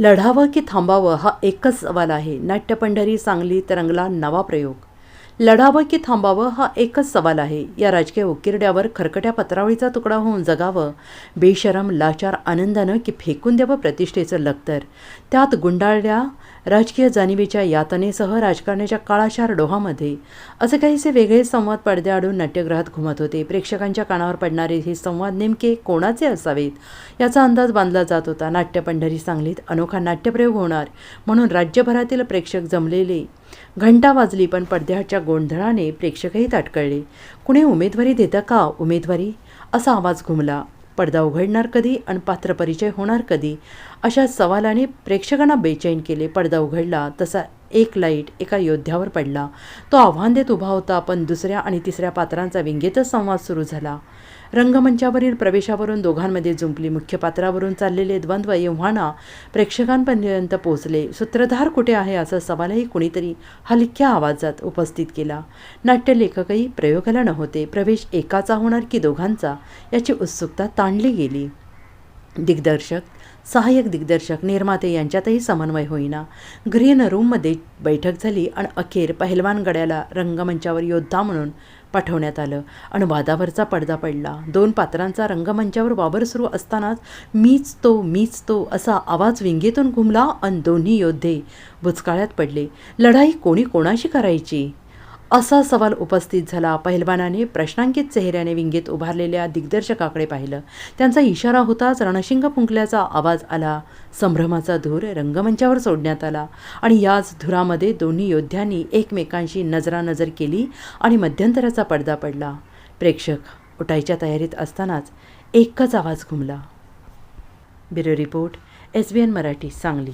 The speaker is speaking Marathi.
लढावं की थांबावं हा एकच सवाल आहे. नाट्यपंढरी सांगलीत रंगला नवा प्रयोग. लढावं की थांबावं हा एकच सवाल आहे. या राजकीय उकिरड्यावर खरकट्या पत्रावळीचा तुकडा होऊन जगावं. बेशरम लाचार आनंदानं की फेकून द्यावं प्रतिष्ठेचं लक्तर त्यात गुंडाळल्या राजकीय जाणीवेच्या यातनेसह राजकारणाच्या काळाशार डोहामध्ये. असे काहीसे वेगळे संवाद पडद्याआडून नाट्यगृहात घुमत होते. प्रेक्षकांच्या कानावर पडणारे हे संवाद नेमके कोणाचे असावेत? याचा अंदाज बांधला जात होता. नाट्यपंढरी सांगलीत अनोखा नाट्यप्रयोग होणार. म्हणून राज्यभरातील प्रेक्षक जमलेले घंटा वाजली पण पडद्याच्या गोंधळाने प्रेक्षकही ताटकळले. कुणी उमेदवारी देतं का उमेदवारी? असा आवाज घुमला. पडदा उघडणार कधी आणि पात्रपरिचय होणार कधी? अशा सवालाने प्रेक्षकांना बेचैन केले. पडदा उघडला तसा एक लाइट एका योद्ध्यावर पडला. तो आव्हान देत उभा होता. पण दुसऱ्या आणि तिसऱ्या पात्रांचा विंगेतच संवाद सुरू झाला. रंगमंचावरील प्रवेशावरून दोघांमध्ये जुंपली मुख्य पात्रावरून चाललेले द्वंद्व एव्हाना प्रेक्षकांपर्यंत पोहोचले. सूत्रधार कुठे आहे? असा सवालही कुणीतरी हलक्या आवाजात उपस्थित केला. नाट्यलेखकही प्रयोगाला नव्हते. प्रवेश एकाचा होणार की दोघांचा? याची उत्सुकता ताणली गेली. दिग्दर्शक सहाय्यक दिग्दर्शक निर्माते यांच्यातही समन्वय होईना. ग्रीन रूममध्ये बैठक झाली आणि अखेर पहिलवान गड्याला रंगमंचावर योद्धा म्हणून पाठवण्यात आलं. आणि वादावरचा पडदा पडला. दोन पात्रांचा रंगमंचावर वावर सुरू असतानाच मीच तो मीच तो असा आवाज विंगेतून घुमला आणि दोन्ही योद्धे भुचकाळ्यात पडले. लढाई कोणी कोणाशी करायची? असा सवाल उपस्थित झाला. पहिलवानाने प्रश्नांकित चेहऱ्याने विंगेत उभारलेल्या दिग्दर्शकाकडे पाहिलं. त्यांचा इशारा होताच रणशिंग फुंकल्याचा आवाज आला. संभ्रमाचा धूर रंगमंचावर सोडण्यात आला आणि याच धुरामध्ये दोन्ही योद्ध्यांनी एकमेकांशी नजरानजर केली आणि मध्यंतराचा पडदा पडला. प्रेक्षक उठायच्या तयारीत असतानाच एकच आवाज घुमला. Bureau report S B N Marathi Sangli.